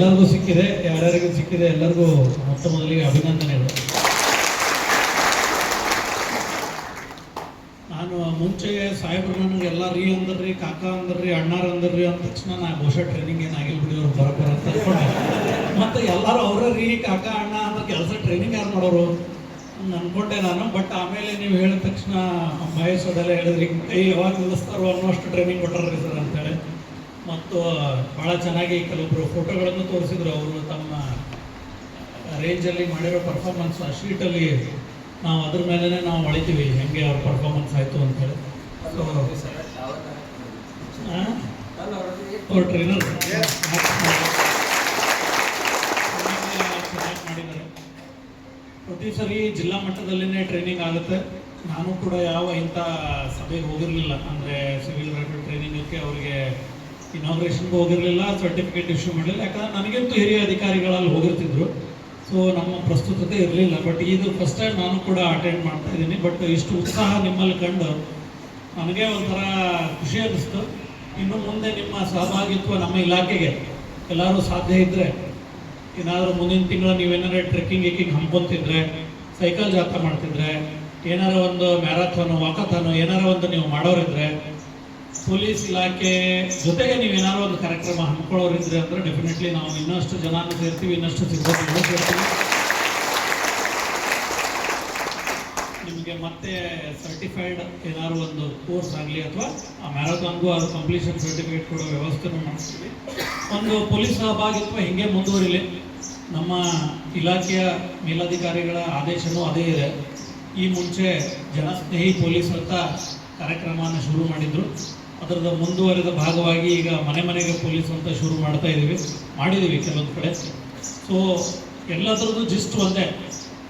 ಎಲ್ಲರಿಗೂ ಸಿಕ್ಕಿದೆ, ಯಾರ್ಯಾರಿಗೂ ಸಿಕ್ಕಿದೆ ಎಲ್ಲರಿಗೂ ಮೊತ್ತ ಮೊದಲಿಗೆ ಅಭಿನಂದನೆಗಳು. ನಾನು ಮುಂಚೆ ಸಾಹೇಬ್ರು ನನಗೆ ಎಲ್ಲ ರೀ ಅಂದ್ರಿ, ಕಾಕ ಅಂದ್ರಿ, ಅಣ್ಣಾರ ಅಂದ್ರಿ ಅಂದ ತಕ್ಷಣ ನಾ ಬಹುಶಃ ಟ್ರೈನಿಂಗ್ ಏನಾಗಿಲ್ಲ ಬಿಡಿ ಅವ್ರು ಬರೋಬ್ಬರ ಅಂತ ಅನ್ಕೊಂಡೆ. ಮತ್ತೆ ಎಲ್ಲರೂ ಅವರ ರೀ, ಕಾಕ, ಅಣ್ಣ ಅಂತ ಕೆಲಸ ಟ್ರೈನಿಂಗ್ ಯಾರು ಮಾಡೋರು ಅನ್ಕೊಂಡೆ ನಾನು. ಬಟ್ ಆಮೇಲೆ ನೀವು ಹೇಳಿದ ತಕ್ಷಣ, ಮಹೇಶ್ ಅದೆಲ್ಲ ಹೇಳಿದ್ರಿ ಕೈ ಯಾವಾಗ ನಿಲ್ಲಿಸ್ತಾರೋ ಅನ್ನೋಷ್ಟು ಟ್ರೈನಿಂಗ್ ಕೊಟ್ಟಾರ್ರಿ ಸರ್ ಅಂತೇಳಿ. ಮತ್ತು ಭಾಳ ಚೆನ್ನಾಗಿ ಕೆಲವೊಬ್ಬರು ಫೋಟೋಗಳನ್ನು ತೋರಿಸಿದ್ರು. ಅವರು ತಮ್ಮ ರೇಂಜಲ್ಲಿ ಮಾಡಿರೋ ಪರ್ಫಾರ್ಮೆನ್ಸ್ ಆ ಶೀಟಲ್ಲಿ ನಾವು ಅದ್ರ ಮೇಲೇ ನಾವು ಹೊಳಿತೀವಿ ಹೆಂಗೆ ಅವ್ರ ಪರ್ಫಾರ್ಮೆನ್ಸ್ ಆಯಿತು ಅಂತೇಳಿ ಸೊ ಅವ್ರ ಟ್ರೈನರ್ ಚೆನ್ನಾಗಿ ಮಾಡಿದ್ದಾರೆ. ಪ್ರತಿ ಸರಿ ಜಿಲ್ಲಾ ಮಟ್ಟದಲ್ಲಿನೇ ಟ್ರೈನಿಂಗ್ ಆಗುತ್ತೆ. ನಾನು ಕೂಡ ಯಾವ ಇಂಥ ಸಭೆಗೆ ಹೋಗಿರಲಿಲ್ಲ. ಅಂದರೆ ಸಿವಿಲ್ ರೈಫಲ್ ಟ್ರೈನಿಂಗಕ್ಕೆ ಅವರಿಗೆ ಇನಾಗ್ರೇಷನ್ಗೆ ಹೋಗಿರಲಿಲ್ಲ ಸರ್ಟಿಫಿಕೇಟ್ ಇಶ್ಯೂ ಮಾಡಲಿಲ್ಲ. ಯಾಕಂದ್ರೆ ನನಗಂತೂ ಹಿರಿಯ ಅಧಿಕಾರಿಗಳಲ್ಲಿ ಹೋಗಿರ್ತಿದ್ರು. ಸೊ ನಮ್ಮ ಪ್ರಸ್ತುತತೆ ಇರಲಿಲ್ಲ. ಬಟ್ ಇದು ಫಸ್ಟ್ ಟೈಮ್ ನಾನು ಕೂಡ ಅಟೆಂಡ್ ಮಾಡ್ತಾ ಇದ್ದೀನಿ. ಬಟ್ ಇಷ್ಟು ಉತ್ಸಾಹ ನಿಮ್ಮಲ್ಲಿ ಕಂಡು ನನಗೆ ಒಂಥರ ಖುಷಿ ಅನ್ನಿಸ್ತು ಇನ್ನು ಮುಂದೆ ನಿಮ್ಮ ಸಹಭಾಗಿತ್ವ ನಮ್ಮ ಇಲಾಖೆಗೆ ಎಲ್ಲರೂ ಸಾಧ್ಯ ಇದ್ದರೆ ಏನಾದರೂ ಮುಂದಿನ ತಿಂಗಳು ನೀವೇನಾರ ಟ್ರೆಕ್ಕಿಂಗ್ ಗಿಕ್ಕಿಂಗ್ ಹಂಪೋತಿದ್ರೆ ಸೈಕಲ್ ಜಾಥಾ ಮಾಡ್ತಿದ್ರೆ ಏನಾರ ಒಂದು ಮ್ಯಾರಥಾನು ವಾಕಥಾನು ಏನಾರ ಒಂದು ನೀವು ಮಾಡೋರಿದ್ರೆ ಪೊಲೀಸ್ ಇಲಾಖೆ ಜೊತೆಗೆ ನೀವು ಏನಾದ್ರು ಒಂದು ಕಾರ್ಯಕ್ರಮ ಹಮ್ಮಿಕೊಳ್ಳೋರಿದ್ರೆ ಅಂದ್ರೆ ಡೆಫಿನೆಟ್ಲಿ ನಾವು ಇನ್ನಷ್ಟು ಜನಾನು ಸೇರ್ತೀವಿ, ಇನ್ನಷ್ಟು ಸಿಬ್ಬಂದಿಗಳು ಸೇರ್ತೀವಿ. ನಿಮಗೆ ಮತ್ತೆ ಸರ್ಟಿಫೈಡ್ ಏನಾದ್ರು ಒಂದು ಕೋರ್ಸ್ ಆಗಲಿ ಅಥವಾ ಆ ಮ್ಯಾರಥಾನ್ಗೂ ಅದು ಕಂಪ್ಲೀಷನ್ ಸರ್ಟಿಫಿಕೇಟ್ ಕೊಡೋ ವ್ಯವಸ್ಥೆನೂ ಮಾಡಿಸ್ತೀವಿ. ಒಂದು ಪೊಲೀಸ್ ಸಹಭಾಗಿತ್ವ ಹಿಂಗೆ ಮುಂದುವರಿಲಿ. ನಮ್ಮ ಇಲಾಖೆಯ ಮೇಲಧಿಕಾರಿಗಳ ಆದೇಶನೂ ಅದೇ ಇದೆ. ಈ ಮುಂಚೆ ಜನಸ್ನೇಹಿ ಪೊಲೀಸ್ ಅಂತ ಕಾರ್ಯಕ್ರಮವನ್ನು ಶುರು ಮಾಡಿದ್ರು. ಅದರದ ಮುಂದುವರೆದ ಭಾಗವಾಗಿ ಈಗ ಮನೆ ಮನೆಗೆ ಪೊಲೀಸ್ ಅಂತ ಶುರು ಮಾಡ್ತಾ ಇದ್ದೀವಿ. ಮಾಡಿದ್ದೀವಿ ಕೆಲವೊಂದು ಕಡೆ. ಸೊ ಎಲ್ಲದರದ್ದು ಜಿಸ್ಟ್ ಒಂದೇ.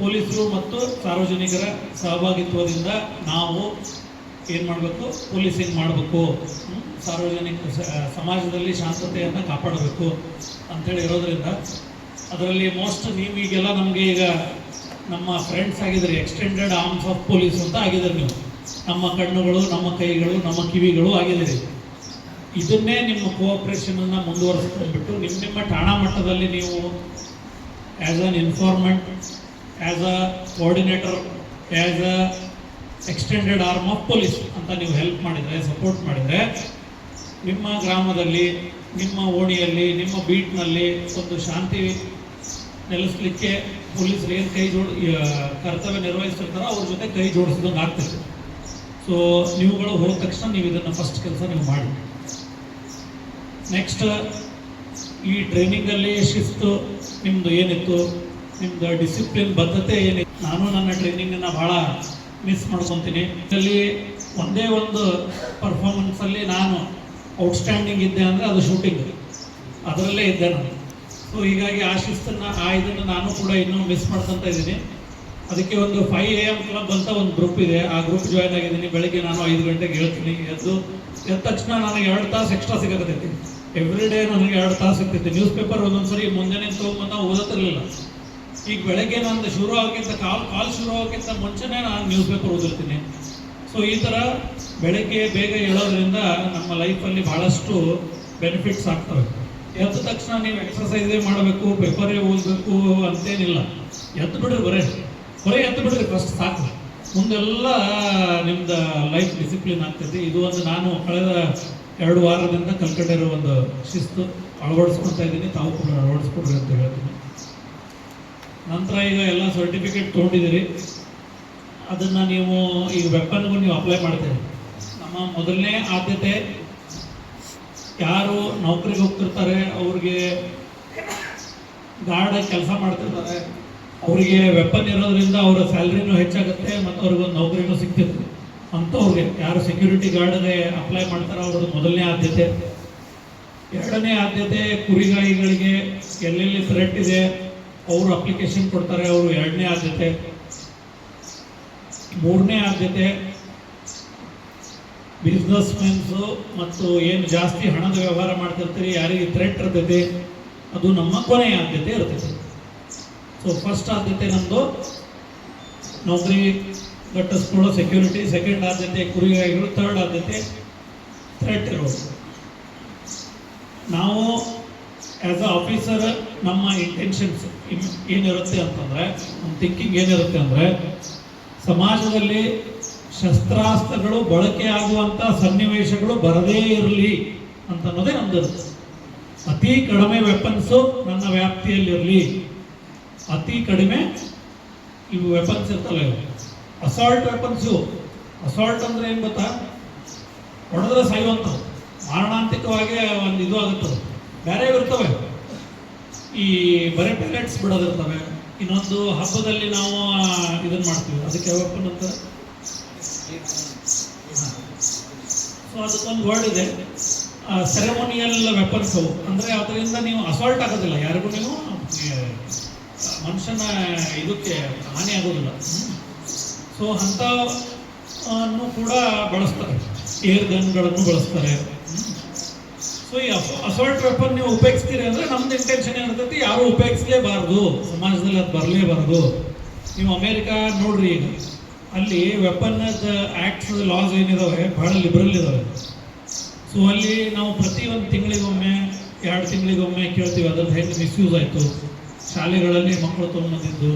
ಪೊಲೀಸರು ಮತ್ತು ಸಾರ್ವಜನಿಕರ ಸಹಭಾಗಿತ್ವದಿಂದ ನಾವು ಏನು ಮಾಡಬೇಕು? ಪೊಲೀಸಿಂಗ್ ಮಾಡಬೇಕು? ಸಾರ್ವಜನಿಕ ಸಮಾಜದಲ್ಲಿ ಶಾಂತತೆಯನ್ನು ಕಾಪಾಡಬೇಕು ಅಂಥೇಳಿ ಇರೋದ್ರಿಂದ ಅದರಲ್ಲಿ ಮೋಸ್ಟ್ ನೀವು ಈಗೆಲ್ಲ ನಮಗೆ ಈಗ ನಮ್ಮ ಫ್ರೆಂಡ್ಸ್ ಆಗಿದ್ದಾರೆ ಎಕ್ಸ್ಟೆಂಡೆಡ್ ಆರ್ಮ್ಸ್ ಆಫ್ ಪೊಲೀಸ್ ಅಂತ ಆಗಿದ್ದಾರೆ ನೀವು. ನಮ್ಮ ಕಣ್ಣುಗಳು, ನಮ್ಮ ಕೈಗಳು, ನಮ್ಮ ಕಿವಿಗಳು ಆಗಿದೆ. ಇದನ್ನೇ ನಿಮ್ಮ ಕೋಆಪ್ರೇಷನನ್ನು ಮುಂದುವರಿಸ್ಕೊಂಡ್ಬಿಟ್ಟು ನಿಮ್ಮ ನಿಮ್ಮ ಠಾಣಾ ಮಟ್ಟದಲ್ಲಿ ನೀವು as an informant as a coordinator as a extended arm of police ಅಂತ ನೀವು ಹೆಲ್ಪ್ ಮಾಡಿದರೆ ಸಪೋರ್ಟ್ ಮಾಡಿದರೆ, ನಿಮ್ಮ ಗ್ರಾಮದಲ್ಲಿ, ನಿಮ್ಮ ಓಣಿಯಲ್ಲಿ, ನಿಮ್ಮ ಬೀಟ್ನಲ್ಲಿ ಒಂದು ಶಾಂತಿ ನೆಲೆಸಲಿಕ್ಕೆ ಪೊಲೀಸರು ಏನು ಕೈ ಜೋಡ್ ಕರ್ತವ್ಯ ನಿರ್ವಹಿಸ್ತಿರ್ತಾರೋ ಅವ್ರ ಜೊತೆ ಕೈ ಜೋಡಿಸಿದಂಗೆ ಆಗ್ತದೆ ಸೊ ನೀವುಗಳು ಹೋದ ತಕ್ಷಣ ನೀವು ಇದನ್ನು ಫಸ್ಟ್ ಕೆಲಸ ನೀವು ಮಾಡಿ. ನೆಕ್ಸ್ಟ್ ಈ ಟ್ರೈನಿಂಗಲ್ಲಿ ಶಿಸ್ತು ನಿಮ್ಮದು ಏನಿತ್ತು? ನಿಮ್ಮದು ಡಿಸಿಪ್ಲಿನ್ ಬದ್ಧತೆ ಏನಿತ್ತು? ನಾನು ನನ್ನ ಟ್ರೈನಿಂಗನ್ನು ಭಾಳ ಮಿಸ್ ಮಾಡ್ಕೊತೀನಿ. ಇದರಲ್ಲಿ ಒಂದೇ ಒಂದು ಪರ್ಫಾರ್ಮೆನ್ಸಲ್ಲಿ ನಾನು ಔಟ್ಸ್ಟ್ಯಾಂಡಿಂಗ್ ಇದ್ದೆ ಅಂದರೆ ಅದು ಶೂಟಿಂಗ್ ಅದರಲ್ಲೇ ಇದ್ದೆ ನಾನು. ಸೊ ಹೀಗಾಗಿ ಆ ಶಿಸ್ತನ್ನು ಆ ಇದನ್ನು ನಾನು ಕೂಡ ಇನ್ನೂ ಮಿಸ್ ಮಾಡ್ಕೊತಾ ಇದ್ದೀನಿ. ಅದಕ್ಕೆ ಒಂದು ಫೈವ್ ಎ ಎಂ ಕ್ಲಬ್ ಅಂತ ಒಂದು ಗ್ರೂಪ್ ಇದೆ. ಆ ಗ್ರೂಪ್ ಜಾಯ್ನ್ ಆಗಿದ್ದೀನಿ. ಬೆಳಿಗ್ಗೆ ನಾನು ಐದು ಗಂಟೆಗೆ ಹೇಳ್ತೀನಿ. ಎದ್ದು ಎದ್ದ ತಕ್ಷಣ ನನಗೆ ಎರಡು ತಾಸು ಎಕ್ಸ್ಟ್ರಾ ಸಿಗಕತ್ತೈತಿ ಎವ್ರಿ ಡೇ ನನಗೆ ಎರಡು ತಾಸು ಸಿಗ್ತೈತಿ ನ್ಯೂಸ್ ಪೇಪರ್ ಒಂದೊಂದ್ಸರಿ ಮುಂಜಾನೆ ತೊಗೊಂಬಂದ ಓದತ್ತಿರಲಿಲ್ಲ. ಈಗ ಬೆಳಗ್ಗೆ ನಂದು ಶುರು ಆಗೋಕ್ಕಿಂತ ಕಾಲ್ ಕಾಲ್ ಶುರು ಆಗೋಕ್ಕಿಂತ ಮುಂಚೆನೇ ನಾನು ನ್ಯೂಸ್ ಪೇಪರ್ ಓದಿರ್ತೀನಿ. ಸೊ ಈ ಥರ ಬೆಳಗ್ಗೆ ಬೇಗ ಹೇಳೋದ್ರಿಂದ ನಮ್ಮ ಲೈಫಲ್ಲಿ ಭಾಳಷ್ಟು ಬೆನಿಫಿಟ್ಸ್ ಆಗ್ತವೆ. ಎದ್ದ ತಕ್ಷಣ ನೀವು ಎಕ್ಸಸೈಸೇ ಮಾಡಬೇಕು ಪೇಪರೇ ಓದಬೇಕು ಅಂತೇನಿಲ್ಲ. ಎದ್ದು ಬಿಡ್ರಿ ಬರೇ. ಬರೀ ಎತ್ತ ಬಿಡ್ರಿ ಫಸ್ಟ್ ಸಾಕು. ಮುಂದೆಲ್ಲ ನಿಮ್ದು ಲೈಫ್ ಡಿಸಿಪ್ಲಿನ್ ಆಗ್ತೈತಿ. ಇದು ಒಂದು ನಾನು ಕಳೆದ ಎರಡು ವಾರದಿಂದ ಕಲ್ಕೊಂಡಿರೋ ಒಂದು ಶಿಸ್ತು. ಅಳವಡಿಸ್ಕೊಳ್ತಾ ಇದ್ದೀನಿ. ತಾವು ಕೂಡ ಅಳವಡಿಸ್ಕೊಡ್ರಿ ಅಂತ ಹೇಳ್ತೀನಿ. ನಂತರ ಈಗ ಎಲ್ಲ ಸರ್ಟಿಫಿಕೇಟ್ ತೊಗೊಂಡಿದ್ದೀರಿ. ಅದನ್ನು ನೀವು ಈಗ ವೆಪನ್ಗೂ ನೀವು ಅಪ್ಲೈ ಮಾಡ್ತೀರಿ. ನಮ್ಮ ಮೊದಲನೇ ಆದ್ಯತೆ, ಯಾರು ನೌಕರಿಗೆ ಹೋಗ್ತಿರ್ತಾರೆ, ಅವ್ರಿಗೆ ಗಾರ್ಡ್ ಕೆಲಸ ಮಾಡ್ತಿರ್ತಾರೆ. ಅವರಿಗೆ ವೆಪನ್ ಇರೋದ್ರಿಂದ ಅವರ ಸ್ಯಾಲ್ರಿನೂ ಹೆಚ್ಚಾಗುತ್ತೆ ಮತ್ತು ಅವ್ರಿಗೊಂದು ನೌಕರಿನೂ ಸಿಗ್ತಿರ್ತದೆ ಅಂಥವ್ರಿಗೆ ಯಾರು ಸೆಕ್ಯೂರಿಟಿ ಗಾರ್ಡ್ಗೆ ಅಪ್ಲೈ ಮಾಡ್ತಾರೋ ಅವ್ರದ್ದು ಮೊದಲನೇ ಆದ್ಯತೆ. ಎರಡನೇ ಆದ್ಯತೆ ಕುರಿಗಾಯಿಗಳಿಗೆ ಎಲ್ಲೆಲ್ಲಿ ಥ್ರೆಟ್ ಇದೆ, ಅವರು ಅಪ್ಲಿಕೇಶನ್ ಕೊಡ್ತಾರೆ, ಅವರು ಎರಡನೇ ಆದ್ಯತೆ. ಮೂರನೇ ಆದ್ಯತೆ ಬಿಸ್ನೆಸ್ ಮೆನ್ಸು ಮತ್ತು ಏನು ಜಾಸ್ತಿ ಹಣದ ವ್ಯವಹಾರ ಮಾಡ್ತಿರ್ತೀರಿ, ಯಾರಿಗೆ ಥ್ರೆಟ್ ಇರ್ತೈತಿ, ಅದು ನಮ್ಮ ಕೊನೆಯ ಆದ್ಯತೆ ಇರ್ತೈತಿ. ಸೊ ಫಸ್ಟ್ ಆದ್ಯತೆ ನಮ್ಮದು ನೌಕರಿ ಕಟ್ಟಿಸ್ಕೊಳ್ಳೋ ಸೆಕ್ಯೂರಿಟಿ ಸೆಕೆಂಡ್ ಆದ್ಯತೆ ಕುರಿಗಾಯಿಗಳು ಥರ್ಡ್ ಆದ್ಯತೆ ಥ್ರೆಟ್ ಇರೋದು ನಾವು ಆ್ಯಸ್ ಅ ಆಫೀಸರ್ ನಮ್ಮ ಇಂಟೆನ್ಷನ್ಸ್ ಏನಿರುತ್ತೆ ಅಂತಂದರೆ, ನಮ್ಮ ಥಿಂಕಿಂಗ್ ಏನಿರುತ್ತೆ ಅಂದರೆ, ಸಮಾಜದಲ್ಲಿ ಶಸ್ತ್ರಾಸ್ತ್ರಗಳು ಬಳಕೆ ಆಗುವಂಥ ಸನ್ನಿವೇಶಗಳು ಬರದೇ ಇರಲಿ ಅಂತನ್ನೋದೇ ನಮ್ದು ಅತಿ ಕಡಿಮೆ ವೆಪನ್ಸು ನನ್ನ ವ್ಯಾಪ್ತಿಯಲ್ಲಿರಲಿ. ಅತಿ ಕಡಿಮೆ ಇವು ವೆಪನ್ಸ್ ಇರ್ತಲ್ಲ ಇವು ಅಸಾಲ್ಟ್ ವೆಪನ್ಸು ಅಸಾಲ್ಟ್ ಅಂದ್ರೆ ಏನು ಗೊತ್ತಾ? ಹೊಡೆದ್ರೆ ಸಾಯುವಂಥವು ಮಾರಣಾಂತಿಕವಾಗಿ ಒಂದು ಇದು ಆಗುತ್ತೆ. ಬೇರೆ ಇರ್ತವೆ. ಈ ಬರೀ ಪ್ಯಾಲೆಟ್ಸ್ ಬಿಡೋದಿರ್ತವೆ. ಇನ್ನೊಂದು ಹಬ್ಬದಲ್ಲಿ ನಾವು ಇದನ್ನ ಮಾಡ್ತೀವಿ. ಅದಕ್ಕೆ ವೆಪನ್ ಅಂತ? ಸೊ ಅದಕ್ಕೊಂದು ವರ್ಡ್ ಇದೆ. ಸೆರೆಮೋನಿಯಲ್ ವೆಪನ್ಸ್ ಅವು ಅಂದರೆ ಅದರಿಂದ ನೀವು ಅಸಾಲ್ಟ್ ಆಗೋದಿಲ್ಲ. ಯಾರಿಗೂ ನೀವು ಮನುಷ್ಯನ ಇದಕ್ಕೆ ಹಾನಿ ಆಗೋದಿಲ್ಲ. ಸೊ ಅಂಥವನ್ನು ಕೂಡ ಬಳಸ್ತಾರೆ. ಏರ್ ಗನ್ಗಳನ್ನು ಬಳಸ್ತಾರೆ. ಸೊ ಈ ಅಸಾಲ್ಟ್ ವೆಪನ್ ನೀವು ಉಪಯೋಗಿಸ್ತೀರಿ ಅಂದರೆ ನಮ್ದು ಇಂಟೆನ್ಷನ್ ಏನಿರ್ತೈತಿ ಯಾರು ಉಪಯೋಗಿಸ್ಲೇಬಾರ್ದು. ಸಮಾಜದಲ್ಲಿ ಅದು ಬರಲೇಬಾರ್ದು. ನೀವು ಅಮೇರಿಕಾ ನೋಡ್ರಿ ಈಗ. ಅಲ್ಲಿ ವೆಪನ್ ಆಕ್ಟ್ಸ್ ಲಾಸ್ ಏನಿದಾವೆ? ಬಹಳ ಲಿಬರಲ್ ಇದಾವೆ. ಸೊ ಅಲ್ಲಿ ನಾವು ಪ್ರತಿ ಒಂದು ತಿಂಗಳಿಗೊಮ್ಮೆ, ಎರಡು ತಿಂಗಳಿಗೊಮ್ಮೆ ಕೇಳ್ತೀವಿ, ಅದ್ರದ್ದು ಹೆಂಗೆ ಮಿಸ್ಯೂಸ್ ಆಯಿತು. ಶಾಲೆಗಳಲ್ಲಿ ಮಕ್ಕಳು ತೊಗೊಂಬಂದಿದ್ದು